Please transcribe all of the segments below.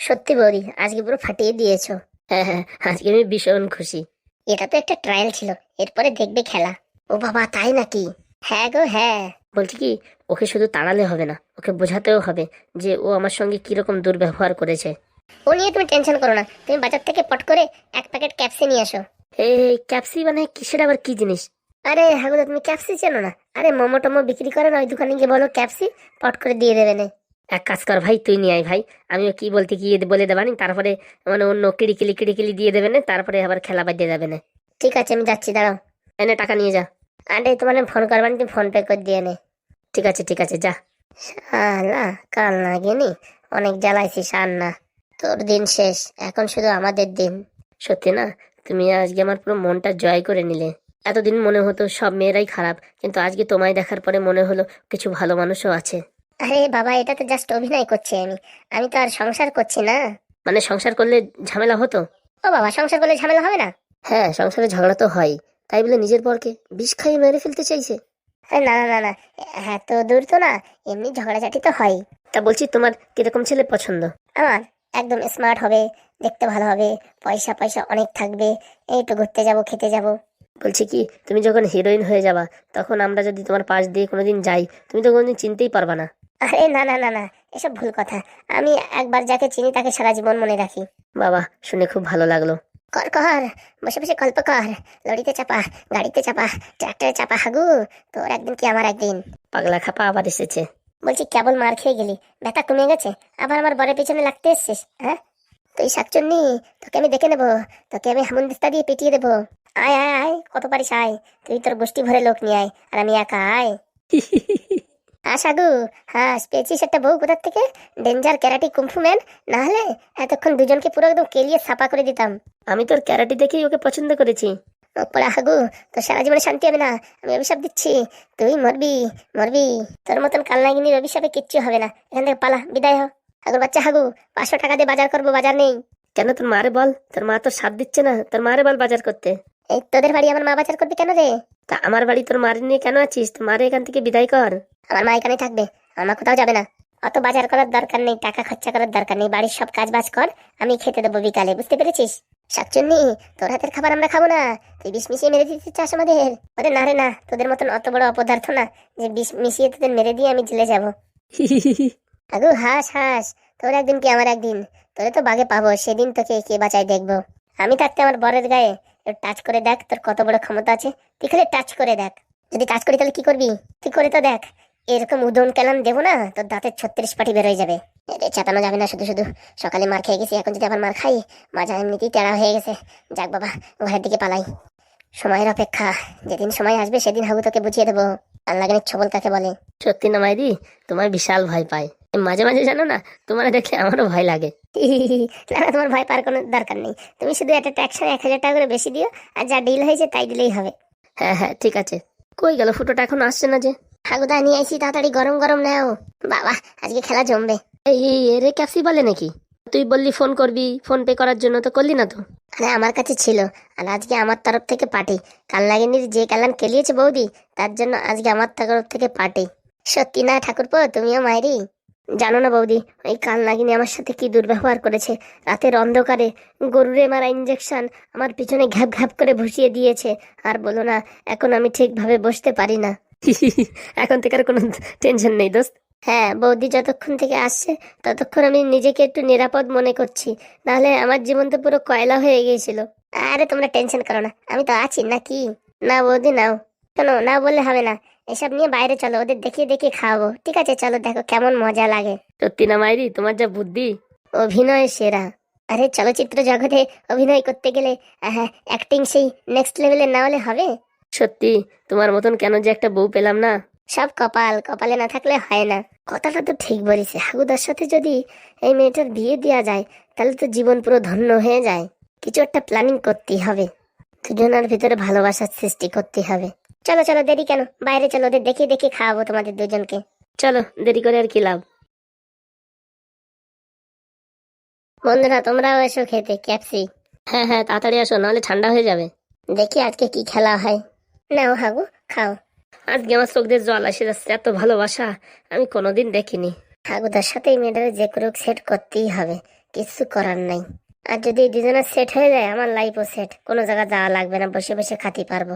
সত্যি বৌদি আজকে পুরো ফাটিয়ে দিয়েছ। হ্যাঁ হ্যাঁ আজকে আমি ভীষণ খুশি। এটা তো একটা ট্রায়াল ছিল এরপরে দেখবে খেলা। ও বাবা তাই নাকি? হ্যাঁ গো হ্যাঁ। বলছি কি ওকে শুধু তাড়ালে হবে না ওকে বোঝাতেও হবে যে ও আমার সঙ্গে কীরকম দুর্ব্যবহার করেছে। ও নিয়ে তুমি টেনশন করো না তুমি বাজার থেকে পট করে এক প্যাকেট ক্যাপসি নিয়ে আসো। এই ক্যাপসি মানে কিসের আবার কি জিনিস? আরে হাগুদা তুমি ক্যাপসি চেনো না? আরে মোমো টোমো বিক্রি করে না ওই দোকানে গিয়ে বলো ক্যাপসি পট করে দিয়ে দেবে না। এক কাজ কর ভাই তুই নিয়ে আয় ভাই। আমিও কি বলতে গিয়ে বলে দেবানি তারপরে মানে অন্য কিড়িকিলি কিড়িকিলি দিয়ে দেবে না তারপরে আবার খেলা বাদ দিয়ে যাবে না। ঠিক আছে আমি যাচ্ছি দাঁড়াও। এনে টাকা নিয়ে যা। আরে তোমার ফোন করবানি তুমি ফোন পে করে দিয়ে নে। ঠিক আছে ঠিক আছে যা। শালা কাল না গেনি অনেক জ্বালাইছি সার না। তোর দিন শেষ এখন শুধু আমাদের দিন। সত্যি না তুমি আজকে আমার পুরো মনটা জয় করে নিলে। এতদিন মনে হতো সব মেয়েরাই খারাপ কিন্তু আজকে তোমায় দেখার পরে মনে হলো কিছু ভালো মানুষও আছে। আরে বাবা এটা তো জাস্ট অভিনয় করছি আমি। আমি তো আর সংসার করছি না। মানে সংসার করলে ঝামেলা হতো? ও বাবা সংসার করলে ঝামেলা হবে না? হ্যাঁ সংসারে ঝগড়া তো হয়। তাই বলে নিজের পরকে বিষ খাইয়ে মেরে ফেলতে চাইছে। আরে না না না না। হ্যাঁ তো দূর তো না। এমনি ঝগড়াঝাটি তো হয়। তা বলছি তোমার কীরকম ছেলে পছন্দ? আমার একদম স্মার্ট হবে দেখতে ভালো হবে পয়সা পয়সা অনেক থাকবে। এই তো ঘুরতে যাব খেতে যাব। বলছি কি তুমি যখন হিরোইন হয়ে যাবা তখন আমরা যদি তোমার পাশ দিয়ে কোনোদিন যাই তুমি তো কোনোদিন চিনতেই পারবা না। আরে না না না না এসব ভুল কথা। আমি একবার যাকে চিনি তাকে সারা জীবন মনে রাখি। বাবা শুনে খুব ভালো লাগল। কর কর বসে বসে গল্প কর। লরিতে চাপা গাড়িতে চাপা ট্রাক্টরে চাপা হাগু। তোর একদিন কি আমার একদিন? পাগলা খাপা আবার এসেছে। বলছি কেবল মার খেয়ে গেলি। ব্যথা কমে গেছে। আবার আমার বরের পিছনে লাগতে এসছিস হ্যাঁ? তুই শাকচুন্নি তোকে আমি দেখে নেব। তোকে আমি হামুন্দিস্তা দিয়ে পিটিয়ে দেবো। আয় আয় আয় কত পারিস আয়। তুই তোর গোষ্ঠী ভরে লোক নিয়ে আয় আর আমি একা আয়। সাগু হ্যাঁ পেয়েছিস একটা বউ কোথার থেকে? Danger karate kung fu man. না হলে এতক্ষণ দুজনকে পুরো একদম কেলিয়ে সাপা করে দিতাম। আমি তোর ক্যারাটি দেখেই ওকে পছন্দ করেছি। পড়া হাগু তোর সারা জীবনে শান্তি হবে না। আমি অভিশাপ দিচ্ছি। তুই মরবি মরবি। তোর মতন কালনাগিনীর অভিশাপে কিচ্ছু হবে না। এখান থেকে পালা বিদায় হ। হাগুর বাচ্চা হাগু পাঁচশো টাকা দিয়ে বাজার করব বাজার নেই। কেন তোর মারে বল? তোর মা তো সাথ দিচ্ছে না। তোর মারে বল বাজার করতে। তোদের বাড়ি আমার মা বাজার করবে কেন রে? তা আমার বাড়ি তোর মারে নিয়ে কেন আছিস? তোর মারে এখান থেকে বিদায় কর। আমার মা এখানে থাকবে আমার কোথাও যাবে না। অত বাজার করার দরকার নেই টাকা খরচা করার দরকার নেই বাড়ির সব কাজ বাজ কর আমি খেতে দেবো বিকালে বুঝতে পেরেছিস? শাকচুন্নি তোর হাতের খাবার আমরা খাব না তুই বিষ মিশিয়ে মেরে দিতে চাস আমাদের। ওরে না রে না তোদের মতন অত বড় অপদার্থ না যে বিষ মিশিয়ে তোদের মেরে দিয়ে আমি জেলে যাব। আগু হাস হাস তোর একদিন কি আমার একদিন? তোরে তো বাগে পাবো সেদিন তোকে কে বাঁচাই দেখব? আমি থাকতে আমার বরের গায়ে টাচ করে দেখ তোর কত বড় ক্ষমতা আছে। তুই খালি টাচ করে দেখ। যদি টাচ করি তাহলে কি করবি? তুই করে তো দেখ। এরকম উদন কেলাম দেবো না, তোর দাঁতের ছত্রিশ পাটি বেরোয় যাবে। চাটানো যাবে না, শুধু শুধু। সকালে মার খেয়ে গেছি, এখন যদি আবার মার খাই মাজা এমনিতেই টেরা হয়ে গেছে। যাক বাবা, ঘরের দিকে পালাই। সময়ের অপেক্ষা, যেদিন সময় আসবে সেদিন হাবু তোকে বুঝিয়ে দেবো। আল্লাগানের ছবল কাকে বলে? সত্যি না মাইদি তোমার বিশাল ভয় পায়। মাঝে মাঝে জানো না তোমার দেখলে আমারও ভয় লাগে। না না তোমার ভয় পাওয়ার কোনো দরকার নেই। তুমি শুধু একটা ট্যাক্সে এক হাজার টাকা করে বেশি দিও আর যা ডিল হয়েছে তাই দিলেই হবে। হ্যাঁ হ্যাঁ ঠিক আছে। কই গেল ফুটোটা? এখন আসছে না যে। হাগুদা নিয়ে আইসি তাড়াতাড়ি গরম গরম নাও। বাবা আজকে খেলা জমবে। এই এরে ক্যাপসি বলে নাকি? তুই বললি ফোন করবি ফোন পে করার জন্য তো করলি না তো। আরে আমার কাছে ছিল আর আজকে আমার তরফ থেকে পার্টি। কাল নাগিনীর যে কালান কেলিয়েছে বৌদি তার জন্য আজকে আমার তরফ থেকে পার্টি। সত্যি না ঠাকুরপো তুমিও মায়েরি জানো না বৌদি ওই কাল নাগিনী আমার সাথে কি দুর্ব্যবহার করেছে? রাতের অন্ধকারে গরুরে মারা ইঞ্জেকশন আমার পিছনে ঘ্যাপ ঘ্যাপ করে ভুসিয়ে দিয়েছে। আর বলো না এখন আমি ঠিকভাবে বসতে পারি না। এখন থেকে আর কোনো টেনশন নেই দোস্ত। হ্যাঁ বৌদি যতক্ষণ থেকে আসছে ততক্ষণ আমি নিজেকে একটু নিরাপদ মনে করছি। নাহলে আমার জীবন তো পুরো কয়লা হয়ে গিয়েছিল। আরে তোমরা টেনশন করো না আমি তো আছি নাকি? না বৌদি নাও। শোনো না বললে হবে না। এসব নিয়ে বাইরে চলো ওদের দেখিয়ে দেখিয়ে খাওয়াবো। ঠিক আছে চলো দেখো কেমন মজা লাগে। সত্যি না মাইরি তোমার যা বুদ্ধি। অভিনয় সেরা। আরে চলচ্চিত্র জগতে অভিনয় করতে গেলে অ্যাক্টিং সেই নেক্সট লেভেলে না হলে হবে? সত্যি তোমার মতন কেন যে একটা বউ পেলাম না? সব কপাল কপালে না থাকলে হয় না। কথাটা তো ঠিক বলিস হাগুদার সাথে যদি এই মেয়েটার বিয়ে দেওয়া যায় তাহলে তো জীবন পুরো ধন্য হয়ে যায়। কিছু একটা প্ল্যানিং করতেই হবে। দুজনের ভিতরে ভালোবাসার সৃষ্টি করতে হবে। চলো চলো দেরি কেন? বাইরে চলো ওদের দেখে দেখে খাওয়াবো তোমাদের দুজনকে। চলো দেরি করে আর কি লাভ? বন্ধুরা তোমরাও এসো খেতে ক্যাপসি হ্যাঁ হ্যাঁ তাড়াতাড়ি আসো নাহলে ঠান্ডা হয়ে যাবে। দেখি আজকে কি খেলা হয়। নাও হাগু খাও। আজকে আমার চোখ দিয়ে জল আসে যাচ্ছে এত ভালোবাসা আমি কোনোদিন দেখিনি। হাগুদার সাথে এই মেয়েটারে যে করে সেট করতেই হবে। কিছু করার নাই। আর যদি দুজনের সেট হয়ে যায় আমার লাইফও সেট কোনো জায়গায় যাওয়া লাগবে না বসে বসে খাতি পারব।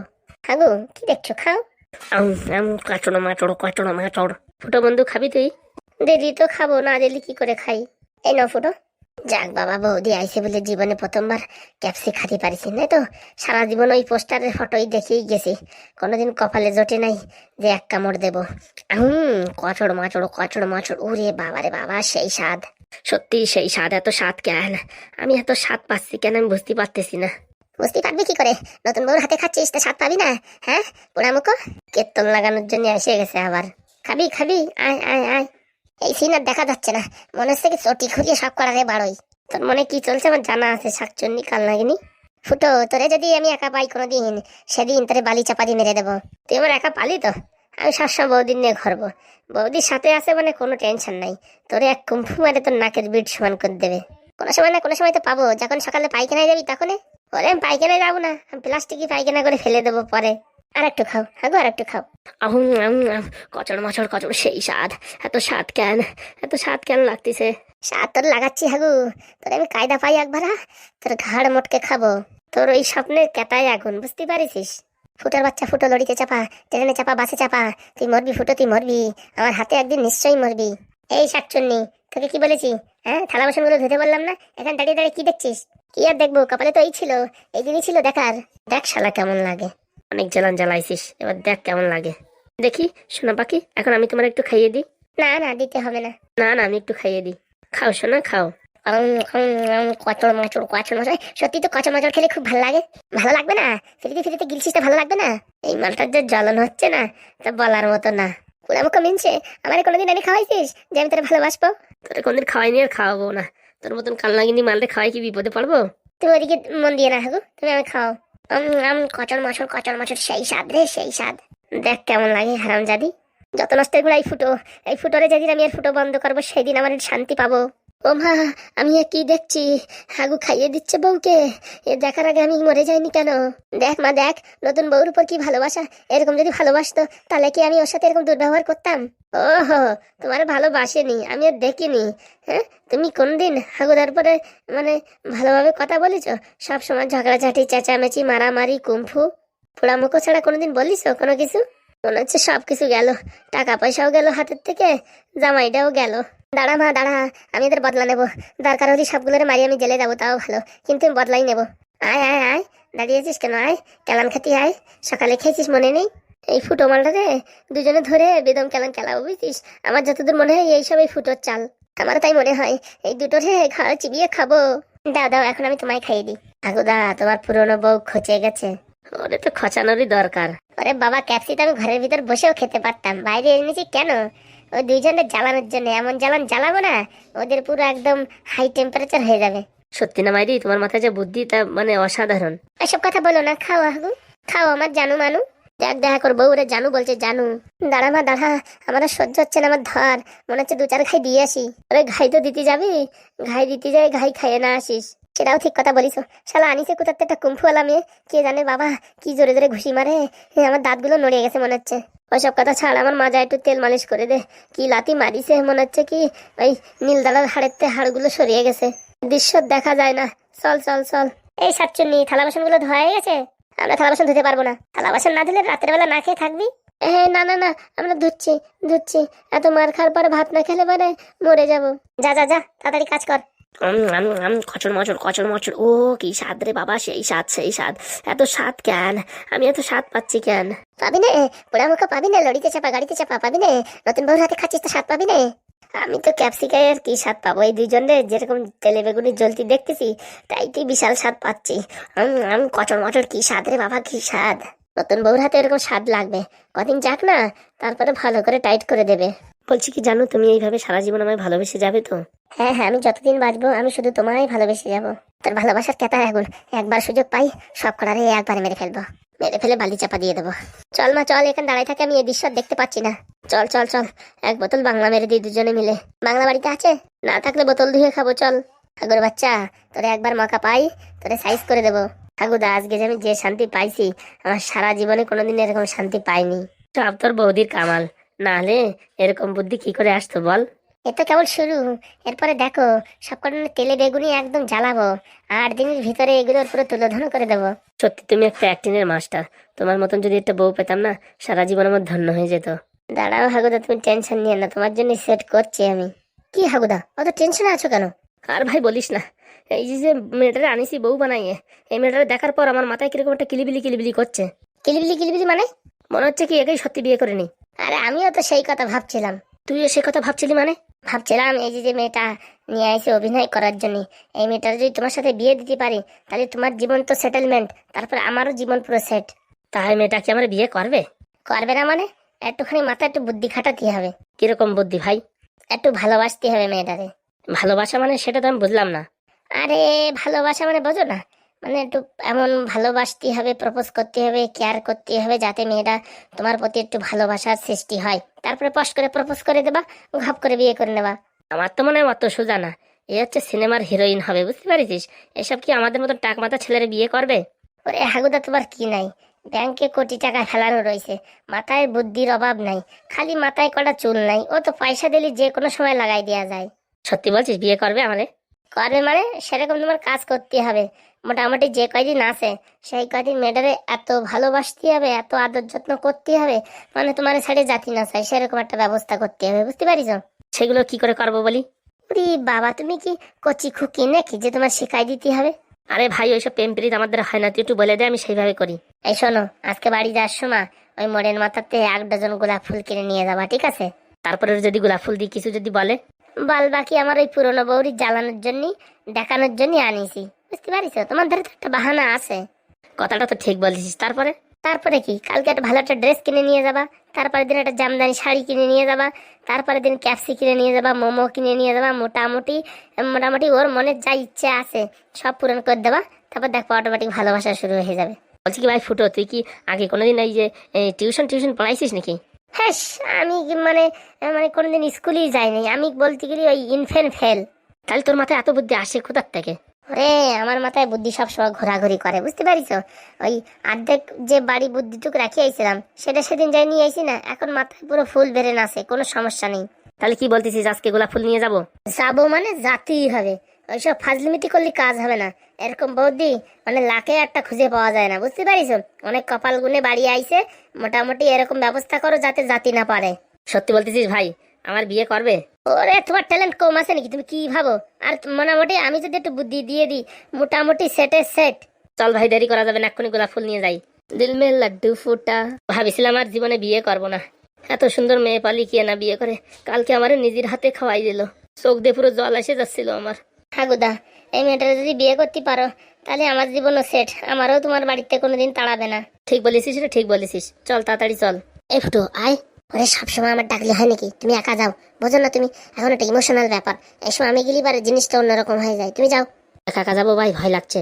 হাগু কি দেখছ? খাও। আম কাচড়ো মাচড়ো কাচড়ো মাচড় ফুটো বন্ধু খাবি তুই? দিদি তো খাব না দিলি কি করে খাই? এই না ফুটো। যাক বাবা বৌদি আইসে বলে জীবনে প্রথমবার ক্যাপসি খাতে পারিছি না তো? সারা জীবন ওই পোস্টারের ফটোই দেখেই গেছি। কোনোদিন কপালে জোটে নাই যে এক কামড় দেবো। হুম কচড় মাচড় কচড় মাচড় ওরে বাবারে বাবা সেই স্বাদ। সত্যি সেই স্বাদ এত স্বাদ কেন? আমি এত স্বাদ পাচ্ছি কেন আমি বুঝতে পারতেছি না। বুঝতে পারবি কি করে? নতুন বউর হাতে খাচ্ছিস, তা স্বাদ পাবি না হ্যাঁ? পোড়ামুখো কেতন লাগানোর জন্য এসে গেছে আবার। খাবি খাবি, আয় আয় আয়। এই সিন আর দেখা যাচ্ছে না। মনে হচ্ছে কি চটি খুঁড়িয়ে সব করারে বাড়ই। তোর মনে কি চলছে আমার জানা আছে, শাকচন্নি কাল নাগিনি ফুটো, তোরে যদি আমি একা পাই কোনোদিন, সেদিন তোরে বালি চাপা দিয়ে মেরে দেবো। তুই আমার একা পালি তো? আমি সবসময় বৌদিন নিয়ে ঘরবো। বৌদির সাথে আছে মানে কোনো টেনশন নাই। তোরে এক কুম্ফু মারে তোর নাকের বিট সমান করে দেবে। কোনো সময় না, কোনো সময় তো পাবো। যখন সকালে পায়খানায় যাবি তখন ওরে আমি পায়খানায় যাব না। আমি প্লাস্টিকই পায়খানা করে ফেলে দেবো পরে। আর একটু খাও হ্যাঁ গো আর একটু খাও আহুম আহুম, আহুম, কচড় মচড় কচড় সেই স্বাদ। এত স্বাদ কেন এত স্বাদ কেন লাগতেছে? স্বাদ তোর লাগাচ্ছি হাগু। তোর আমি কায়দা পাই একবার হা? তোর ঘাড় মোটকে খাব। তোর ওই স্বপ্নের কেতায় আগুন বুঝতে পারিস ফুটোর বাচ্চা ফুটো লড়িতে চাপা ট্রেনে চাপা বাসে চাপা। তুই মরবি ফুটো তুই মরবি। আমার হাতে একদিন নিশ্চয়ই মরবি। এই শাকচুন্নি তোকে কি বলেছি? হ্যাঁ থালা বাসন বাসনগুলো ধুতে বললাম না? এখন দাঁড়িয়ে দাঁড়িয়ে কি দেখছিস? কি আর দেখব? কপালে তো এই ছিল। এই দিনই ছিল দেখার। দেখ শালা কেমন লাগে। অনেক জ্বালান জ্বালাইছিস। এবার দেখ কেমন লাগে। দেখি সোনা পাখি এখন আমি তোমার একটু খাইয়ে দিই। না না দিতে হবে না। না না আমি একটু খাইয়ে দিই। খাও সোনা খাও। কচড় মাচড় কচড় মাচড় সত্যি তো কচড় মাচড় খেলে খুব ভালো লাগে। ভালো লাগবে না? ফিরিতে ফিরিতে গিলছিস তো ভালো লাগবে না? এই মালটার যে জ্বলন হচ্ছে না তা বলার মতো না। পুরা মুখ মিনছে। আমার কোনোদিন আমি খাওয়াইছিস যে আমি তোর ভালোবাসবো? তোর কোনদিন খাওয়াইনি আর খাওয়াবো না। তোর মতন কাল লাগিনি মালটা খাওয়াই কি বিপদে পড়ব? তুমি ওদিকে মন দিয়ে না হাগু তুমি আমি খাও। আম কচর মাছর কচর মাছর, সেই স্বাদ রে, সেই স্বাদ। দেখ কেমন লাগে হারাম জাদি যত নষ্টেরগুলো এই ফুটো, এই ফুটোরে যেদিন আমি আর ফুটো বন্ধ করব, সেদিন আমার শান্তি পাবো। ও মা আমি কি দেখছি? হাগু খাইয়ে দিচ্ছে বউকে। এ দেখার আগে আমি মরে যাইনি কেন? দেখ মা, দেখ, নতুন বউর উপর কি ভালোবাসা? এরকম যদি ভালোবাসতো, তাহলে কি আমি ওর সাথে এরকম দুর্ব্যবহার করতাম? ওহো, তোমার ভালোবাসেনি আমি আর দেখিনি। হ্যাঁ তুমি কোনদিন হাগুদার পরে মানে ভালোভাবে কথা বলেছ? সব সময় ঝগড়াঝাটি, চেঁচামেচি, মারামারি, কুম্ফু। পোড়ামুখো ছাড়া কোনোদিন বলিস কোনো কিছু? মনে হচ্ছে সব কিছু গেল। টাকা পয়সাও গেল হাতের থেকে, জামাইটাও গেল। দাঁড়া মা, দাঁড়া। আমি এদের বদলা নেব। দরকার হলে সবগুলোর মারি আমি জেলে যাব, তাও ভালো। কিন্তু আমি বদলাই নেব। আয় আয় আয়। দাঁড়িয়েছিস কেন? আয়। কেলান খেতে আয়। সকালে খেয়েছিস মনে নেই? এই ফুটো মালটাকে দুজনে ধরে বেদম কেলান খেলাবো বুঝছিস? আমার যতদূর মনে হয়, এইসব এই ফুটোর চাল। আমারও তাই মনে হয়। এই দুটো রে ঘর চিবিয়ে খাব। দাও দাও, এখন আমি তোমায় খাইয়ে দিই। আগুদা তোমার পুরনো বউ খচে গেছে। ওরে তো খচানোরই দরকার। ওরে বাবা ক্যাপসি তো আমি ঘরের ভিতর বসেও খেতে পারতাম। বাইরে এনেছি কেন? ওই দুইজনের জ্বালানোর জন্য এমন জ্বালান জ্বালাবো না ওদের পুরো একদম হাই টেম্পারেচার হয়ে যাবে। সত্যি না মাইরি তোমার মাথায় যে বুদ্ধি তা মানে অসাধারণ। এসব কথা বলো না খাও আহু খাও আমার জানু মানু। দেখ দেখা করব ওরে জানু বলছে জানু। দাঁড়া মা দাঁড়া আমার আর সহ্য হচ্ছে না আমার ধর মনে হচ্ছে দু চার খাই দিয়ে আসি। ওরে ঘাই তো দিতে যাবি ঘাই দিতে যাই ঘাই খাইয়ে না আসিস। সেটাও ঠিক কথা বলিস শালা আনিসে কোথার একটা কুম্ফুয়ালা মেয়ে? কে জানে বাবা, কি জোরে জোরে ঘুষি মারে। আমার দাঁতগুলো নড়ে গেছে মনে হচ্ছে। ওইসব কথা ছাড়, আমার মাজা একটু তেল মালিশ করে দে। কি লাতি মারিছে মনে হচ্ছে কি? ওই নীল দালার হাড়ের তে হাড়গুলো সরিয়ে গেছে। দৃশ্য দেখা যায় না। চল চল চল। এই সাতচন্নি থালা বাসনগুলো ধোয়া হয়ে গেছে? আমরা থালা বাসন ধুতে পারব না। থালা বাসন না ধুলে রাতের বেলা না খেয়ে থাকবি? হ্যাঁ না না না, আমরা ধুচ্ছি ধুচ্ছি। এত মার খাওয়ার পরে ভাত না খেলে পরে মরে যাব। যা যা যা, তাড়াতাড়ি কাজ কর। কচর মচর কচর মচর। ও কি স্বাদ রে বাবা সেই স্বাদ সেই স্বাদ। এত স্বাদ কেন? আমি এত স্বাদ পাচ্ছি কেন? পাবি নে পোড়া মুখা পাবি না লড়িতে চাপা গাড়িতে চাপা পাবি নে। নতুন বউর হাতে খাচ্ছিস তো স্বাদ পাবি নে। আমি তো ক্যাপসিকাই আর কি স্বাদ পাবো? এই দুইজনের যেরকম তেলে বেগুনি জ্বলতি দেখতেছি তাই তুই বিশাল স্বাদ পাচ্ছি। আমি কচর মচর কি স্বাদ রে বাবা কি স্বাদ। নতুন বউর হাতে এরকম স্বাদ লাগবে। কদিন যাক না তারপরে ভালো করে টাইট করে দেবে। বলছি কি জানো, তুমি এইভাবে সারা জীবন আমায় ভালোবেসে যাবে তো? হ্যাঁ হ্যাঁ আমি যতদিন বাঁচবো, আমি শুধু তোমায় ভালোবেসে যাব। তোর ভালোবাসার কেতা এখন একবার সুযোগ পাই, সব করারে একবার মেরে ফেলব। মেরে ফেলে বালি চাপা দিয়ে দেবো। চল মা, চল, এখানে দাঁড়ায় থাকে, আমি এই দৃশ্য দেখতে পাচ্ছি না। চল চল চল, এক বোতল বাংলা মেরে দিই দুজনে মিলে। বাংলা বাড়িতে আছে? না থাকলে বোতল ধুয়ে খাব, চল। ঠাকুর বাচ্চা, তোরে একবার মাকা পাই, তোরে সাইজ করে দেবো। ঠাকুর ঠাকুরদা আজকে আমি যে শান্তি পাইছি, আমার সারা জীবনে কোনোদিন এরকম শান্তি পাইনি। সব তোর বৌদির কামাল। নাহলে এরকম বুদ্ধি কি করে আসতো বল? এ তো কেবল শুরু। এরপরে দেখো সবকটা তেলে বেগুনি একদম জ্বালাবো আট দিনের ভিতরে এগুলোর পুরো তুলোধন করে দেবো। সত্যি তুমি একটা অ্যাক্টিংয়ের মাস্টার তোমার মতন যদি একটা বউ পেতাম না সারা জীবন আমার ধন্য হয়ে যেত। দাঁড়াও হাগুদা তুমি টেনশন নিয়ে না তোমার জন্য সেট করছি আমি। কি হাগুদা অত টেনশনে আছো কেন? আর ভাই বলিস না এই যে মেয়েটারে আনিসি বউ বানাইয়ে এই মেয়েটারে দেখার পর আমার মাথায় কীরকম একটা কিলিবিলি কিলিবিলি করছে। কিলিবিলি কিলিবিলি মানে? মনে হচ্ছে কি একেই সত্যি বিয়ে করিনি। আরে আমিও তো সেই কথা ভাবছিলাম। তুইও সেই কথা ভাবছিলি মানে? ভাবছিলাম এই যে যে মেয়েটা নিয়ে আসে অভিনয় করার জন্য, এই মেয়েটা যদি তোমার সাথে বিয়ে দিতে পারি, তাহলে তোমার জীবন তো সেটেলমেন্ট তারপর আমারও জীবন পুরো সেট তাহলে মেয়েটা কি আমার বিয়ে করবে? করবে না মানে? একটুখানি মাথায় একটু বুদ্ধি খাটাতে হবে। কীরকম বুদ্ধি ভাই? একটু ভালোবাসতে হবে মেয়েটাকে। ভালোবাসা মানে সেটা তো আমি বুঝলাম না। আরে, ভালোবাসা মানে বোঝো না। মানে একটু এমন ভালোবাসতে হবে প্রপোজ করতে হবে কেয়ার করতে হবে যাতে মেয়েটা তোমার প্রতি একটু ভালোবাসার সৃষ্টি হয়। তারপরে পশ করে প্রপোজ করে দেবা, ঘপ করে বিয়ে করে নেবা। আমার তো মনে হয় অত সোজা না। এ হচ্ছে সিনেমার হিরোইন হবে, বুঝতে পারিস এসব কি আমাদের মতো টাক মাথা ছেলেরা বিয়ে করবে? ওরে হাগুদা, তোমার কি নাই? ব্যাংকে কোটি টাকা ফেলানো রয়েছে, মাথায় বুদ্ধির অভাব নাই, খালি মাথায় কটা চুল নাই, ও তো পয়সা দিলে যে কোনো সময় লাগাই দেওয়া যায়। সত্যি বলছিস, বিয়ে করবে আমাদের করবে মানে সেরকম তোমার কাজ করতে হবে। মোটামুটি যে কয়দিন আছে সেই কয়দিন মেয়েটারে এত ভালোবাসতে হবে এত আদর যত্ন করতে হবে মানে তোমার সাইডে জাতি না চাই সেরকম একটা ব্যবস্থা করতে হবে বুঝতে পারিস? সেগুলো কি করে করব বলি? বাবা তুমি কি কচি খুকি নাকি যে তোমার শেখাই দিতে হবে? আরে ভাই ওইসব প্রেম প্রীত আমাদের হয় না তুই একটু বলে দে আমি সেইভাবে করি। এই শোনো আজকে বাড়ি যাওয়ার সময় ওই মোড়ের মাথাতে এক ডজন গোলাপ ফুল কিনে নিয়ে যাবা ঠিক আছে? তারপরে যদি গোলাপ ফুল দিয়ে কিছু যদি বলে? বাল বাকি আমার ওই পুরনো বৌরি জ্বালানোর জন্য দেখানোর জন্য আনিছি। বুঝতে পারিস তোমার ধারে তো একটা বাহানা আছে। কথাটা তো ঠিক বলেছিস। তারপরে? তারপরে কি? কালকে একটা ভালো একটা ড্রেস কিনে নিয়ে যাবা। তারপরে দিন একটা জামদানি শাড়ি কিনে নিয়ে যাবা। তারপরে দিন ক্যাপসি কিনে নিয়ে যাবা মোমো কিনে নিয়ে যাবা মোটামুটি মোটামুটি ওর মনে যা ইচ্ছে আছে সব পূরণ করে দেবা। তারপর দেখো অটোমেটিক ভালোবাসা শুরু হয়ে যাবে। বলছি কি ভাই ফুটো তুই কি আগে কোনোদিন এই যে টিউশন টিউশন পড়াইছিস নাকি? হ্যাঁ আমি মানে মানে কোনোদিন স্কুলেই যাইনি। আমি বলতে গেলে ওই ইনফেন ফেল তাহলে তোর মাথায় এত বুদ্ধি আসে কোথার থেকে? ওরে আমার মাথায় বুদ্ধি সবসময় ঘোরাঘুরি করে বুঝতে পারিস? ওই অর্ধেক যে বাড়ি বুদ্ধিটুকু রাখি আইছিলাম সেটা সেদিন যাই নিয়ে আইছি না এখন মাথায় পুরো ফুল বেরেন আছে কোনো সমস্যা নেই। তাহলে কি বলতেছিস আজকে গোলাপ ফুল নিয়ে যাব? যাব মানে যাতেই হবে ওইসব ফাজলিমিতি করলে কাজ হবে না। এরকম বৌদি মানে লাখে একটা খুঁজে পাওয়া যায় না বুঝতে পারিস? অনেক কপাল গুনে বাড়ি আইছে মোটামুটি এরকম ব্যবস্থা করো যাতে জাতি না পারে। সত্যি বলতেছিস ভাই আমার বিয়ে করবে? ওরে, তোমার ট্যালেন্ট কম আছে নাকি? তুমি কি ভাবো? আর মোটামুটি আমি যদি একটু বুদ্ধি দিয়ে দিই, মোটামুটি সেটে সেট চল ভাই, দেরি করা যাবে না, এক্ষুনি গোলাপ ফুল নিয়ে যাই। দিল মে লাড্ডু ফুটা। ভাবিছিলাম আর জীবনে বিয়ে করব না। এত সুন্দর মেয়ে পালি কি না বিয়ে করে? কালকে আমার নিজের হাতে খাওয়াই দিল। চোখ দিয়ে পুরো জল এসে যাচ্ছিল আমার। হাগুদা এই মেয়েটা যদি বিয়ে করতে পারো, তাহলে আমার জীবনও সেট আমারও তোমার বাড়িতে কোনোদিন তাড়াবে না। ঠিক বলেছিস ঠিক বলেছিস। চল তাড়াতাড়ি চল। একটু আয়। ওরে সবসময় আমার ডাকলে হয় নাকি? তুমি একা যাও। বোঝো না তুমি এখন একটা ইমোশনাল ব্যাপার। এই সময় আমি গেলি পারে জিনিসটা অন্যরকম হয়ে যায়। তুমি যাও। একা একা যাব ভাই? ভয় লাগছে।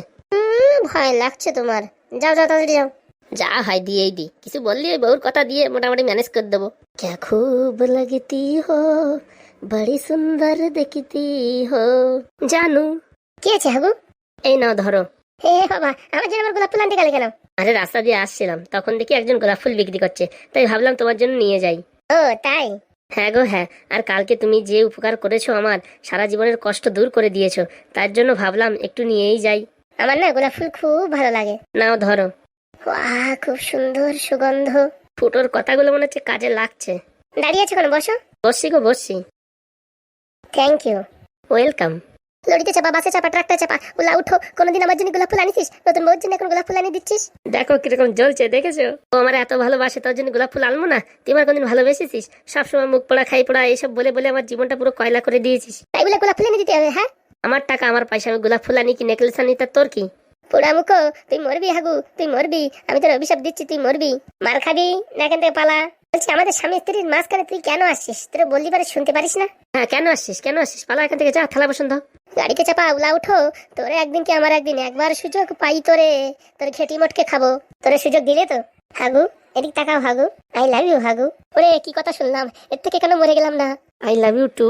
ভয় লাগছে তোমার। যাও যাও তাড়াতাড়ি যাও। যা হয় দিয়েই দি। কিছু বললি ওই বউর কথা দিয়ে মোটামুটি ম্যানেজ করে দেবো। ক্যা খুব লাগতি হো বড়ি সুন্দর দেখতি হো। জানু। কি আছে হাগু এই নাও ধরো। হে বাবা আমার জন্য আমার গোলাপ ফুল আনতে গেলে কেন? আরে রাস্তা দিয়ে আসছিলাম তখন দেখি একজন গোলাপ ফুল বিক্রি করছে তাই ভাবলাম তোমার জন্য নিয়ে যাই। ও তাই? হ্যাঁ গো হ্যাঁ আর কালকে তুমি যে উপকার করেছ আমার সারা জীবনের কষ্ট দূর করে দিয়েছ তার জন্য ভাবলাম একটু নিয়েই যাই। আমার না গোলাপ ফুল খুব ভালো লাগে। নাও ধরো। বাহ খুব সুন্দর সুগন্ধ। ফুটোর কথাগুলো মনে হচ্ছে কাজে লাগছে। দাঁড়িয়ে আছো কেন? বসো। বসছি গো বসছি। থ্যাংক ইউ ওয়েলকাম লড়িতে চাপা বাসে চাপা ট্রাক্টর চাপা। ওলা উঠো। কোনোদিন আমার জন্য গোলাপ ফুল আনিছিস নতুন বউর জন্য এখন গোলাপ ফুল আনি দিচ্ছিস? দেখো কীরকম জ্বলছে দেখেছ? ও আমার এত ভালোবাসে তোর জন্য গোলাপ ফুল আনব না? তুই আমার কোনদিন ভালোবেসেছিস? সবসময় মুখ পড়া খাই পড়া এইসব বলে বলে আমার জীবনটা পুরো কয়লা করে দিয়েছিস। তাই বলে গোলাপ ফুল এনে দিতে হবে হ্যাঁ? আমার টাকা আমার পয়সা আমি গোলাপ ফুল আনি কি নেকলেস আনি তা তোর কি? পোড়া মুখো তুই মরবি হাগু তুই মরবি। আমি তোর অভিশাপ দিচ্ছি তুই মরবি। মার খাবি না এখান থেকে পালা। বলছি আমাদের স্বামী স্ত্রীর মাঝখানে তুই কেন আসছিস? তোর বললি পারে শুনতে পারিস না। হ্যাঁ কেন আসছিস? কেন আসছিস? পালা এখান থেকে যা থালা বসন্ত গাড়িতে চাপা উলা উঠো। তোরে একদিন কি আমার একদিন? একবার সুযোগ পাই তোরে। তোর খেটি মটকে খাব। তোরে সুযোগ দিলে তো? হাগু এদিক তাকাও হাগু। আই লাভ ইউ হাগু। ওরে কি কথা শুনলাম? এর থেকে কেন মরে গেলাম না? আই লাভ ইউ টু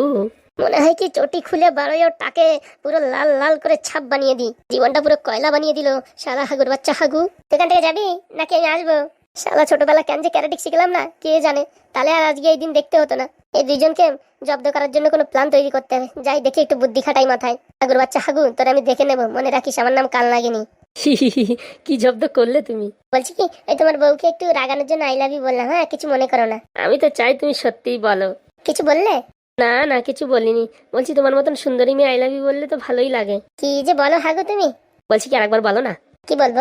মনে হয় কি চটি খুলে বারোয় টাকে পুরো লাল লাল করে ছাপ বানিয়ে দি জীবনটা পুরো কয়লা বানিয়ে দিল। সারা হাগুর বাচ্চা হাগু। সেখান থেকে যাবি? নাকি আমি আসব? শালা ছোটবেলা কেন যে ক্যারেটিক শিখলাম না? কে জানে? তাহলে আর আজকে এই দিন দেখতে হতো না। এই দুইজনকে জব্দ করার জন্য কোনো প্ল্যান তৈরি করতে হবে। যাই দেখি একটু বুদ্ধি খাটাই মাথায়। হাগুর বাচ্চা হাগু তোর আমি দেখে নেব। মনে রাখিস আমার নাম কাল লাগেনি কি জব্দ করলে তুমি? বলছি কি ওই তোমার বউকে একটু রাগানোর জন্য আই লাভ ইউ বললাম হ্যাঁ? কিছু মনে করো না। আমি তো চাই তুমি সত্যিই বলো। কিছু বললে? না না কিছু বলিনি। বলছি তোমার মতন সুন্দরী মেয়ে আই লাভ ইউ বললে তো ভালোই লাগে। কি যে বলো হাগু তুমি? বলছি কি আরেকবার বলো না? কি বলব?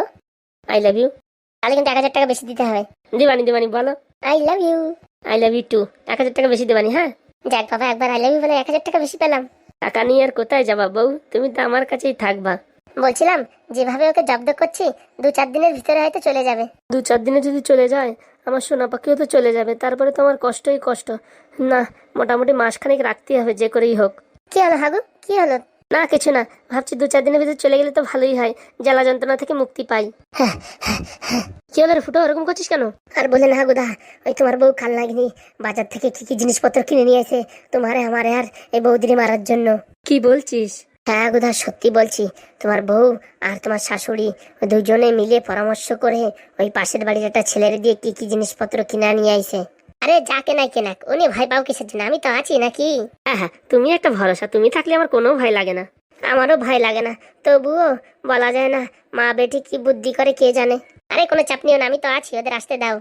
আই লাভ ইউ তাহলে কিন্তু এক হাজার টাকা বেশি দিতে হবে। দিবানি দিবানি বলো। I love you I love you too এক হাজার টাকা বেশি দেবানি হ্যাঁ? যাক বাবা একবার আই লাভ ইউ বলে এক হাজার টাকা বেশি পেলাম। টাকা নিয়ে আর কোথায় যাবা বউ? তুমি তো আমার কাছেই থাকবা। বলছিলাম যেভাবে ওকে জব্দ করছি দু চার দিনের ভিতরে হয়তো চলে যাবে। দু চার দিনে যদি চলে যায় আমার সোনা পাখিও তো চলে যাবে তারপরে তো আমার কষ্টই কষ্ট। না মোটামুটি মাসখানেক রাখতেই হবে যে করেই হোক। কি হলো হাগু? কি হলো? না কিছু না। ভাবছি দু চার দিনের ভিতরে চলে গেলে তো ভালোই হয়। জ্বালা যন্ত্রণা থেকে মুক্তি পাই। কি হলো ফুটো? ওরকম করছিস কেন? আর বলে না হাগুদা ওই তোমার বউ কাল লাগনি বাজার থেকে কি কি জিনিসপত্র কিনে নিয়ে এসে তোমারে আমারে আর এই বৌদিনে মারার জন্য। কি বলছিস? হ্যাঁ গুদা সত্যি বলছি তোমার বউ আর তোমার শাশুড়ি দুজনে মিলে পরামর্শ করে ওই পাশের বাড়ির একটা ছেলের দিয়ে কি কি জিনিসপত্র কিনা নিয়ে আইছে আরে যা কেনাই কেনাক উনি ভয় পাও কিসের জন্য? আমি তো আছি নাকি? আহা তুমি একটা ভরসা তুমি থাকলে আমার কোনো ভয় লাগে না। আমারও ভয় লাগে না। তবুও বলা যায় না মা বেটি কি বুদ্ধি করে কে জানে? আরে কোনো চাপ নিও না আমি তো আছি ওদের আসতে দাও।